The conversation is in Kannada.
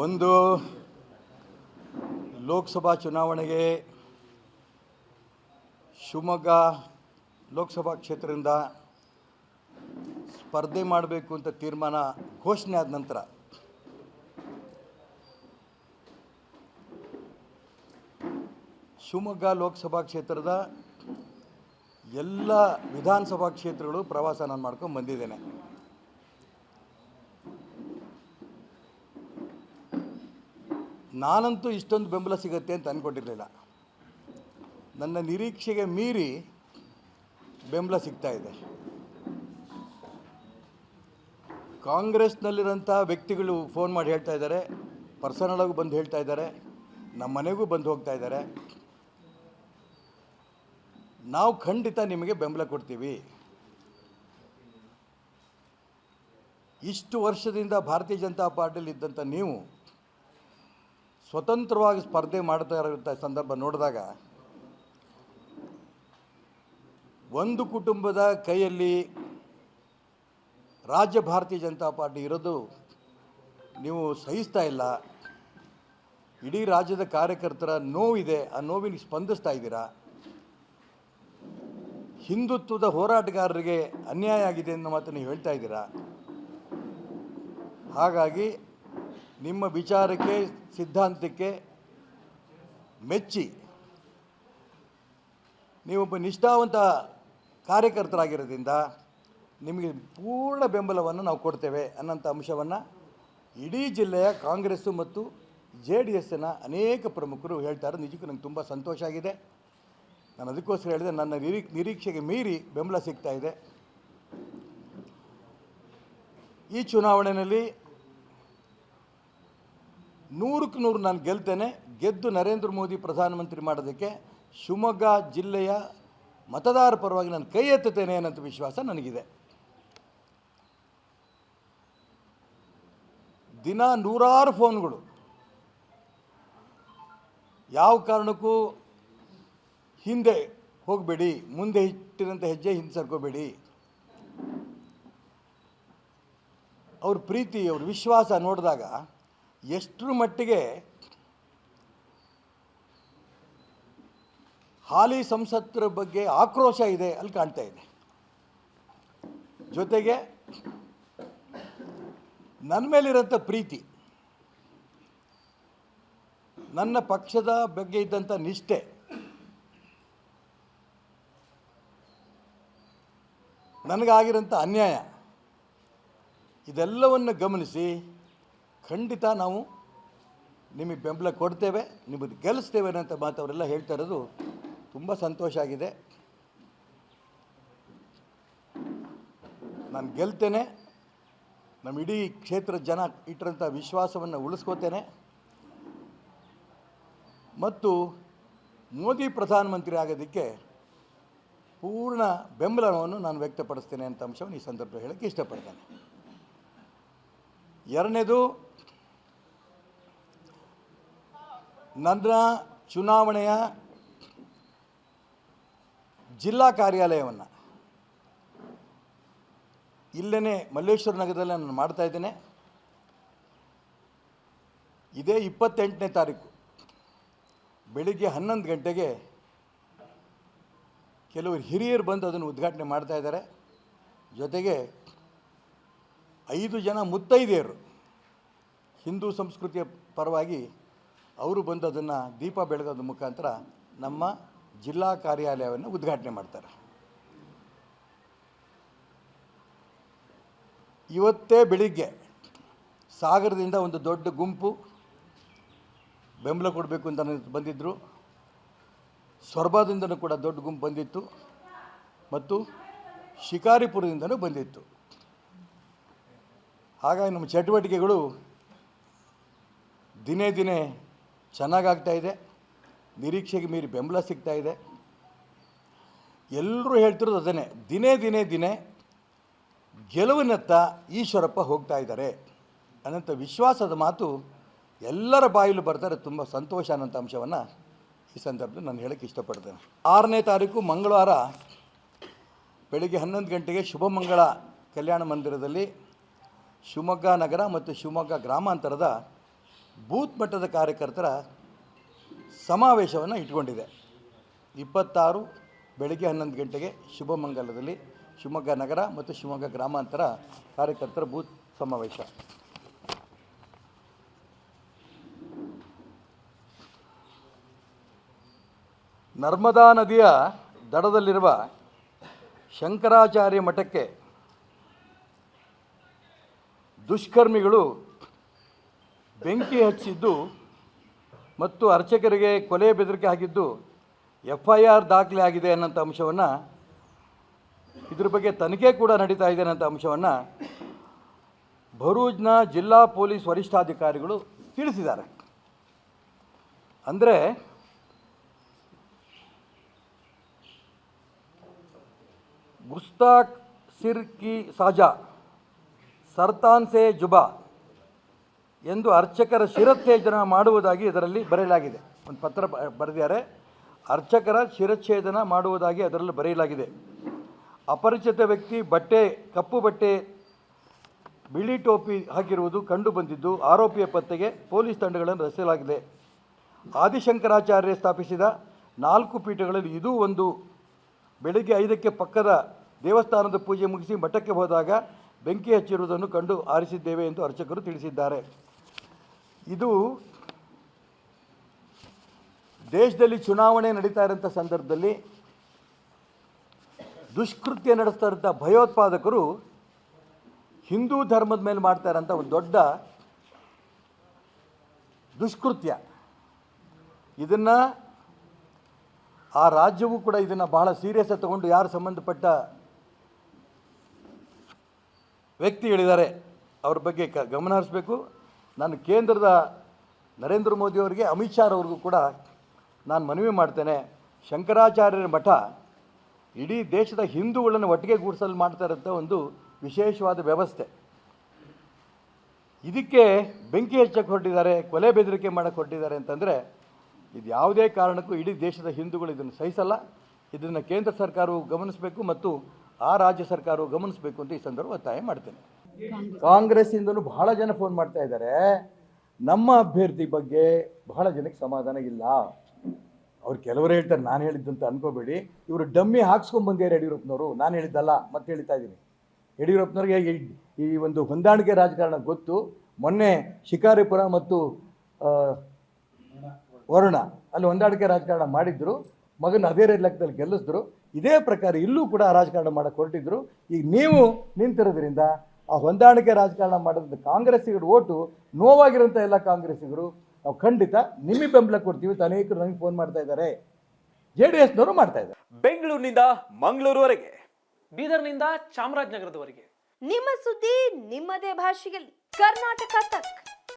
ಒಂದು ಲೋಕಸಭಾ ಚುನಾವಣೆಗೆ ಶಿವಮೊಗ್ಗ ಲೋಕಸಭಾ ಕ್ಷೇತ್ರದಿಂದ ಸ್ಪರ್ಧೆ ಮಾಡಬೇಕು ಅಂತ ತೀರ್ಮಾನ ಘೋಷಣೆ ಆದ ನಂತರ ಶಿವಮೊಗ್ಗ ಲೋಕಸಭಾ ಕ್ಷೇತ್ರದ ಎಲ್ಲ ವಿಧಾನಸಭಾ ಕ್ಷೇತ್ರಗಳು ಪ್ರವಾಸ ನಾನು ಮಾಡ್ಕೊಂಡು ಬಂದಿದ್ದೇನೆ. ನಾನಂತೂ ಇಷ್ಟೊಂದು ಬೆಂಬಲ ಸಿಗುತ್ತೆ ಅಂತ ಅಂದ್ಕೊಂಡಿರಲಿಲ್ಲ ನನ್ನ ನಿರೀಕ್ಷೆಗೆ ಮೀರಿ ಬೆಂಬಲ ಸಿಗ್ತಾ ಇದೆ. ಕಾಂಗ್ರೆಸ್ನಲ್ಲಿರೋಂಥ ವ್ಯಕ್ತಿಗಳು ಫೋನ್ ಮಾಡಿ ಹೇಳ್ತಾ ಇದ್ದಾರೆ ಪರ್ಸನಲಾಗೂ ಬಂದು ಹೇಳ್ತಾ ಇದ್ದಾರೆ, ನಮ್ಮ ಮನೆಗೂ ಬಂದು ಹೋಗ್ತಾ ಇದ್ದಾರೆ. ನಾವು ಖಂಡಿತ ನಿಮಗೆ ಬೆಂಬಲ ಕೊಡ್ತೀವಿ. ಇಷ್ಟು ವರ್ಷದಿಂದ ಭಾರತೀಯ ಜನತಾ ಪಾರ್ಟಿಯಲ್ಲಿ ಇದ್ದಂಥ ನೀವು ಸ್ವತಂತ್ರವಾಗಿ ಸ್ಪರ್ಧೆ ಮಾಡ್ತಾ ಇರೋ ಸಂದರ್ಭ ನೋಡಿದಾಗ ಒಂದು ಕುಟುಂಬದ ಕೈಯಲ್ಲಿ ರಾಜ್ಯ ಭಾರತೀಯ ಜನತಾ ಪಾರ್ಟಿ ಇರೋದು ನೀವು ಸಹಿಸ್ತಾ ಇಲ್ಲ. ಇಡೀ ರಾಜ್ಯದ ಕಾರ್ಯಕರ್ತರ ನೋವಿದೆ, ಆ ನೋವಿನ ಸ್ಪಂದಿಸ್ತಾ ಇದ್ದೀರಾ? ಹಿಂದುತ್ವದ ಹೋರಾಟಗಾರರಿಗೆ ಅನ್ಯಾಯ ಆಗಿದೆ ಅನ್ನೋ ಮಾತು ನೀವು ಹೇಳ್ತಾ ಇದ್ದೀರಾ? ಹಾಗಾಗಿ ನಿಮ್ಮ ವಿಚಾರಕ್ಕೆ, ಸಿದ್ಧಾಂತಕ್ಕೆ ಮೆಚ್ಚಿ. ನೀವೊಬ್ಬ ನಿಷ್ಠಾವಂತ ಕಾರ್ಯಕರ್ತರಾಗಿರೋದ್ರಿಂದ ನಿಮಗೆ ಪೂರ್ಣ ಬೆಂಬಲವನ್ನು ನಾವು ಕೊಡ್ತೇವೆ ಅನ್ನೋಂಥ ಅಂಶವನ್ನು ಇಡೀ ಜಿಲ್ಲೆಯ ಕಾಂಗ್ರೆಸ್ಸು ಮತ್ತು ಜೆ ಡಿ ಎಸ್ಸಿನ ಅನೇಕ ಪ್ರಮುಖರು ಹೇಳ್ತಾರೆ. ನಿಜಕ್ಕೂ ನಂಗೆ ತುಂಬ ಸಂತೋಷ ಆಗಿದೆ. ನಾನು ಅದಕ್ಕೋಸ್ಕರ ಹೇಳಿದೆ, ನನ್ನ ನಿರೀ, ನಿರೀಕ್ಷೆಗೆ ಮೀರಿ ಬೆಂಬಲ ಸಿಗ್ತಾ ಇದೆ. ಈ ಚುನಾವಣೆಯಲ್ಲಿ ನೂರಕ್ಕೆ ನೂರು ನಾನು ಗೆಲ್ತೇನೆ. ಗೆದ್ದು ನರೇಂದ್ರ ಮೋದಿ ಪ್ರಧಾನಮಂತ್ರಿ ಮಾಡೋದಕ್ಕೆ ಶಿವಮೊಗ್ಗ ಜಿಲ್ಲೆಯ ಮತದಾರ ಪರವಾಗಿ ನಾನು ಕೈ ಎತ್ತುತ್ತೇನೆ ಅನ್ನೋಂಥ ವಿಶ್ವಾಸ ನನಗಿದೆ. ದಿನ ನೂರಾರು ಫೋನ್ಗಳು. ಯಾವ ಕಾರಣಕ್ಕೂ ಹಿಂದೆ ಹೋಗಬೇಡಿ, ಮುಂದೆ ಇಟ್ಟಿರೋಂಥ ಹೆಜ್ಜೆ ಹಿಂದೆ ಸರ್ಕೋಬೇಡಿ. ಅವ್ರ ಪ್ರೀತಿ, ಅವ್ರ ವಿಶ್ವಾಸ ನೋಡಿದಾಗ ಎಷ್ಟರ ಮಟ್ಟಿಗೆ ಹಾಲಿ ಸಂಸತ್ತರ ಬಗ್ಗೆ ಆಕ್ರೋಶ ಇದೆ ಅಲ್ಲಿ ಕಾಣ್ತಾ ಇದೆ. ಜೊತೆಗೆ ನನ್ನ ಮೇಲಿರೋಂಥ ಪ್ರೀತಿ, ನನ್ನ ಪಕ್ಷದ ಬಗ್ಗೆ ಇದ್ದಂಥ ನಿಷ್ಠೆ ನನಗಾಗಿರೋಂಥ ಅನ್ಯಾಯ, ಇದೆಲ್ಲವನ್ನು ಗಮನಿಸಿ ಖಂಡಿತ ನಾವು ನಿಮಗೆ ಬೆಂಬಲ ಕೊಡ್ತೇವೆ ನಿಮ್ಮದು ಗೆಲ್ಲಿಸ್ತೇವೆ ಅನ್ನೋಂಥ ಮಾತು ಅವರೆಲ್ಲ ಹೇಳ್ತಾ ಇರೋದು ತುಂಬ ಸಂತೋಷ ಆಗಿದೆ. ನಾನು ಗೆಲ್ತೇನೆ, ನಮ್ಮ ಇಡೀ ಕ್ಷೇತ್ರದ ಜನ ಇಟ್ಟಿರೋಂಥ ವಿಶ್ವಾಸವನ್ನು ಉಳಿಸ್ಕೋತೇನೆ. ಮತ್ತು ಮೋದಿ ಪ್ರಧಾನಮಂತ್ರಿ ಆಗೋದಕ್ಕೆ ಪೂರ್ಣ ಬೆಂಬಲವನ್ನು ನಾನು ವ್ಯಕ್ತಪಡಿಸ್ತೇನೆ ಅಂತ ಅಂಶವನ್ನು ಈ ಸಂದರ್ಭ ಹೇಳೋಕ್ಕೆ ಇಷ್ಟಪಡ್ತೇನೆ. ಎರಡನೇದು ನನ್ನ ಚುನಾವಣೆಯ ಜಿಲ್ಲಾ ಕಾರ್ಯಾಲಯವನ್ನು. ಇಲ್ಲೇ ಮಲ್ಲೇಶ್ವರ ನಗರದಲ್ಲೇ ನಾನು ಮಾಡ್ತಾ ಇದ್ದೇನೆ. ಇದೇ ಇಪ್ಪತ್ತೆಂಟನೇ ತಾರೀಕು. ಬೆಳಿಗ್ಗೆ ಹನ್ನೊಂದು ಗಂಟೆಗೆ ಕೆಲವರು ಹಿರಿಯರು ಬಂದು ಅದನ್ನು ಉದ್ಘಾಟನೆ ಮಾಡ್ತಾ ಇದ್ದಾರೆ. ಜೊತೆಗೆ ಐದು ಜನ ಮುತ್ತೈದೆಯರು. ಹಿಂದೂ ಸಂಸ್ಕೃತಿಯ ಪರವಾಗಿ ಅವರು ಬಂದು ಅದನ್ನು ದೀಪ ಬೆಳಗೋದ್ರ ಮುಖಾಂತರ ನಮ್ಮ ಜಿಲ್ಲಾ ಕಾರ್ಯಾಲಯವನ್ನು ಉದ್ಘಾಟನೆ ಮಾಡ್ತಾರೆ. ಇವತ್ತೇ ಬೆಳಿಗ್ಗೆ ಸಾಗರದಿಂದ ಒಂದು ದೊಡ್ಡ ಗುಂಪು ಬೆಂಬಲ ಕೊಡಬೇಕು ಅಂತ ಬಂದಿದ್ದರು ಸೊರಬದಿಂದನೂ ಕೂಡ ದೊಡ್ಡ ಗುಂಪು ಬಂದಿತ್ತು ಮತ್ತು ಶಿಕಾರಿಪುರದಿಂದನೂ ಬಂದಿತ್ತು. ಹಾಗಾಗಿ ನಮ್ಮ ಚಟುವಟಿಕೆಗಳು ದಿನೇ ದಿನೇ ಚೆನ್ನಾಗಾಗ್ತಾ ಇದೆ. ನಿರೀಕ್ಷೆಗೆ ಮೀರಿ ಬೆಂಬಲ ಸಿಗ್ತಾ ಇದೆ. ಎಲ್ಲರೂ ಹೇಳ್ತಿರೋದು ಅದನ್ನೇ. ದಿನೇ ದಿನೇ ದಿನೇ ಗೆಲುವಿನತ್ತ ಈಶ್ವರಪ್ಪ ಹೋಗ್ತಾ ಇದ್ದಾರೆ. ಅನ್ನಂಥ ವಿಶ್ವಾಸದ ಮಾತು ಎಲ್ಲರ ಬಾಯಲ್ಲೂ ಬರ್ತಾರೆ. ತುಂಬ ಸಂತೋಷ ಅನ್ನೋಂಥ ಅಂಶವನ್ನು ಈ ಸಂದರ್ಭದಲ್ಲಿ ನಾನು ಹೇಳೋಕ್ಕೆ ಇಷ್ಟಪಡ್ತೇನೆ. ಆರನೇ ತಾರೀಕು ಮಂಗಳವಾರ ಬೆಳಿಗ್ಗೆ ಹನ್ನೊಂದು ಗಂಟೆಗೆ ಶುಭಮಂಗಳ ಕಲ್ಯಾಣ ಮಂದಿರದಲ್ಲಿ ಶಿವಮೊಗ್ಗ ನಗರ ಮತ್ತು ಶಿವಮೊಗ್ಗ ಗ್ರಾಮಾಂತರದ ಬೂತ್ ಮಟ್ಟದ ಕಾರ್ಯಕರ್ತರ ಸಮಾವೇಶವನ್ನು ಇಟ್ಕೊಂಡಿದೆ. ಇಪ್ಪತ್ತಾರು ಬೆಳಗ್ಗೆ ಹನ್ನೊಂದು ಗಂಟೆಗೆ ಶುಭಮಂಗಲದಲ್ಲಿ ಶಿವಮೊಗ್ಗ ನಗರ ಮತ್ತು ಶಿವಮೊಗ್ಗ ಗ್ರಾಮಾಂತರ ಕಾರ್ಯಕರ್ತರ ಬೂತ್ ಸಮಾವೇಶ. ನರ್ಮದಾ ನದಿಯ ದಡದಲ್ಲಿರುವ ಶಂಕರಾಚಾರ್ಯ ಮಠಕ್ಕೆ ದುಷ್ಕರ್ಮಿಗಳು ಬೆಂಕಿ ಹಚ್ಚಿದ್ದು ಮತ್ತು ಅರ್ಚಕರಿಗೆ ಕೊಲೆ ಬೆದರಿಕೆ ಹಾಕಿದ್ದು ಎಫ್ ಐ ಆರ್ ದಾಖಲೆ ಆಗಿದೆ ಅನ್ನೋಂಥ ಅಂಶವನ್ನು ಇದ್ರ ಬಗ್ಗೆ ತನಿಖೆ ಕೂಡ ನಡೀತಾ ಇದೆ ಅನ್ನೋಂಥ ಅಂಶವನ್ನು ಭರೂಜ್ನ ಜಿಲ್ಲಾ ಪೊಲೀಸ್ ವರಿಷ್ಠಾಧಿಕಾರಿಗಳು ತಿಳಿಸಿದ್ದಾರೆ. ಅಂದರೆ ಗುಸ್ತಾಕ್ ಸಿರ್ಕಿ ಸಾಜಾ ಸರ್ತಾನ್ ಸೇ ಜುಬಾ ಎಂದು ಅರ್ಚಕರ ಶಿರಚ್ಛೇದನ ಮಾಡುವುದಾಗಿ ಇದರಲ್ಲಿ ಬರೆಯಲಾಗಿದೆ. ಒಂದು ಪತ್ರ ಬರೆದಿದ್ದಾರೆ. ಅರ್ಚಕರ ಶಿರಚ್ಛೇದನ ಮಾಡುವುದಾಗಿ ಅದರಲ್ಲಿ ಬರೆಯಲಾಗಿದೆ. ಅಪರಿಚಿತ ವ್ಯಕ್ತಿ ಬಟ್ಟೆ, ಕಪ್ಪು ಬಟ್ಟೆ, ಬಿಳಿ ಟೋಪಿ ಹಾಕಿರುವುದು ಕಂಡು ಬಂದಿದ್ದು ಆರೋಪಿಯ ಪತ್ತೆಗೆ ಪೊಲೀಸ್ ತಂಡಗಳನ್ನು ರಚಿಸಲಾಗಿದೆ. ಆದಿಶಂಕರಾಚಾರ್ಯ ಸ್ಥಾಪಿಸಿದ ನಾಲ್ಕು ಪೀಠಗಳಲ್ಲಿ ಇದೂ ಒಂದು. ಬೆಳಗ್ಗೆ ಐದಕ್ಕೆ ಪಕ್ಕದ ದೇವಸ್ಥಾನದ ಪೂಜೆ ಮುಗಿಸಿ ಮಠಕ್ಕೆ ಹೋದಾಗ ಬೆಂಕಿ ಹಚ್ಚಿರುವುದನ್ನು ಕಂಡು ಆರಿಸಿದ್ದೇವೆ ಎಂದು ಅರ್ಚಕರು ತಿಳಿಸಿದ್ದಾರೆ. ಇದು ದೇಶದಲ್ಲಿ ಚುನಾವಣೆ ನಡೀತಾ ಇರೋಂಥ ಸಂದರ್ಭದಲ್ಲಿ ದುಷ್ಕೃತ್ಯ ನಡೆಸ್ತಾ ಇರುವಂಥ ಭಯೋತ್ಪಾದಕರು ಹಿಂದೂ ಧರ್ಮದ ಮೇಲೆ ಮಾಡ್ತಾ ಇರೋಂಥ ಒಂದು ದೊಡ್ಡ ದುಷ್ಕೃತ್ಯ. ಇದನ್ನು ಆ ರಾಜ್ಯವೂ ಕೂಡ ಇದನ್ನು ಬಹಳ ಸೀರಿಯಸ್ ತಗೊಂಡು ಯಾರು ಸಂಬಂಧಪಟ್ಟ ವ್ಯಕ್ತಿಗಳಿದ್ದಾರೆ ಅವ್ರ ಬಗ್ಗೆ ಕ, ಗಮನ ಹರಿಸ್ಬೇಕು. ನಾನು ಕೇಂದ್ರದ ನರೇಂದ್ರ ಮೋದಿಯವರಿಗೆ ಅಮಿತ್ ಶಾ ಅವ್ರಿಗೂ ಕೂಡ ನಾನು ಮನವಿ ಮಾಡ್ತೇನೆ. ಶಂಕರಾಚಾರ್ಯರ ಮಠ ಇಡೀ ದೇಶದ ಹಿಂದೂಗಳನ್ನು ಒಟ್ಟಿಗೆ ಗೂಡಿಸಲು ಮಾಡ್ತಾ ಇರೋಂಥ ಒಂದು ವಿಶೇಷವಾದ ವ್ಯವಸ್ಥೆ. ಇದಕ್ಕೆ ಬೆಂಕಿ ಹೆಚ್ಚಕ್ಕೆ ಹೊರಟಿದ್ದಾರೆ, ಕೊಲೆ ಬೆದರಿಕೆ ಮಾಡಕ್ಕೆ ಹೊರಟಿದ್ದಾರೆ ಅಂತಂದರೆ, ಇದು ಯಾವುದೇ ಕಾರಣಕ್ಕೂ ಇಡೀ ದೇಶದ ಹಿಂದೂಗಳು ಇದನ್ನು ಸಹಿಸಲ್ಲ. ಇದನ್ನು ಕೇಂದ್ರ ಸರ್ಕಾರವು ಗಮನಿಸಬೇಕು ಮತ್ತು ಆ ರಾಜ್ಯ ಸರ್ಕಾರವು ಗಮನಿಸಬೇಕು ಅಂತ ಈ ಸಂದರ್ಭ ಒತ್ತಾಯ ಮಾಡ್ತೇನೆ. ಕಾಂಗ್ರೆಸ್ಸಿಂದಲೂ ಬಹಳ ಜನ ಫೋನ್ ಮಾಡ್ತಾ ಇದ್ದಾರೆ. ನಮ್ಮ ಅಭ್ಯರ್ಥಿ ಬಗ್ಗೆ ಬಹಳ ಜನಕ್ಕೆ ಸಮಾಧಾನ ಇಲ್ಲ. ಅವ್ರು ಕೆಲವರು ಹೇಳ್ತಾರೆ ನಾನು ಹೇಳಿದ್ದಂತ ಅನ್ಕೋಬೇಡಿ. ಇವರು ಡಮ್ಮಿ ಹಾಕ್ಸ್ಕೊಂಡ್ಬಂದಿದ್ದಾರೆ ಯಡಿಯೂರಪ್ಪನವರು. ನಾನು ಹೇಳಿದ್ದಲ್ಲ ಮತ್ತೆ ಹೇಳ್ತಾ ಇದ್ದೀನಿ ಯಡಿಯೂರಪ್ಪನವ್ರಿಗೆ ಈ- ಒಂದು ಹೊಂದಾಣಿಕೆ ರಾಜಕಾರಣ ಗೊತ್ತು. ಮೊನ್ನೆ ಶಿಕಾರಿಪುರ ಮತ್ತು ವರುಣ ಅಲ್ಲಿ ಹೊಂದಾಣಿಕೆ ರಾಜಕಾರಣ ಮಾಡಿದ್ರು. ಮಗನ ಅದೇ ಲೆಕ್ಕದಲ್ಲಿ ಗೆಲ್ಲಿಸಿದ್ರು. ಇದೇ ಪ್ರಕಾರ ಇಲ್ಲೂ ಕೂಡ ರಾಜಕಾರಣ ಮಾಡಕ್ಕೆ ಹೊರಟಿದ್ರು. ಈಗ ನೀವು ನಿಂತಿರೋದ್ರಿಂದ ಆ ಹೊಂದಾಣಿಕೆ ರಾಜಕಾರಣ ಮಾಡಿದ ಕಾಂಗ್ರೆಸ್ಸಿಗರು ಓಟು ನೋವಾಗಿರುವಂಥ ಎಲ್ಲ ಕಾಂಗ್ರೆಸ್ಸಿಗರು ನಾವು ಖಂಡಿತ ನಿಮಗೆ ಬೆಂಬಲ ಕೊಡ್ತೀವಿ. ಅಂತ ಅನೇಕರು ನನಗೆ ಫೋನ್ ಮಾಡ್ತಾ ಇದ್ದಾರೆ. ಜೆ ಡಿ ಎಸ್ನವರು ಮಾಡ್ತಾ ಇದ್ದಾರೆ. ಬೆಂಗಳೂರಿನಿಂದ ಮಂಗಳೂರುವರೆಗೆ. ಬೀದರ್ನಿಂದ ಚಾಮರಾಜನಗರದವರೆಗೆ. ನಿಮ್ಮ ಸುದ್ದಿ ನಿಮ್ಮದೇ ಭಾಷೆಯಲ್ಲಿ. ಕರ್ನಾಟಕ ತಕ್.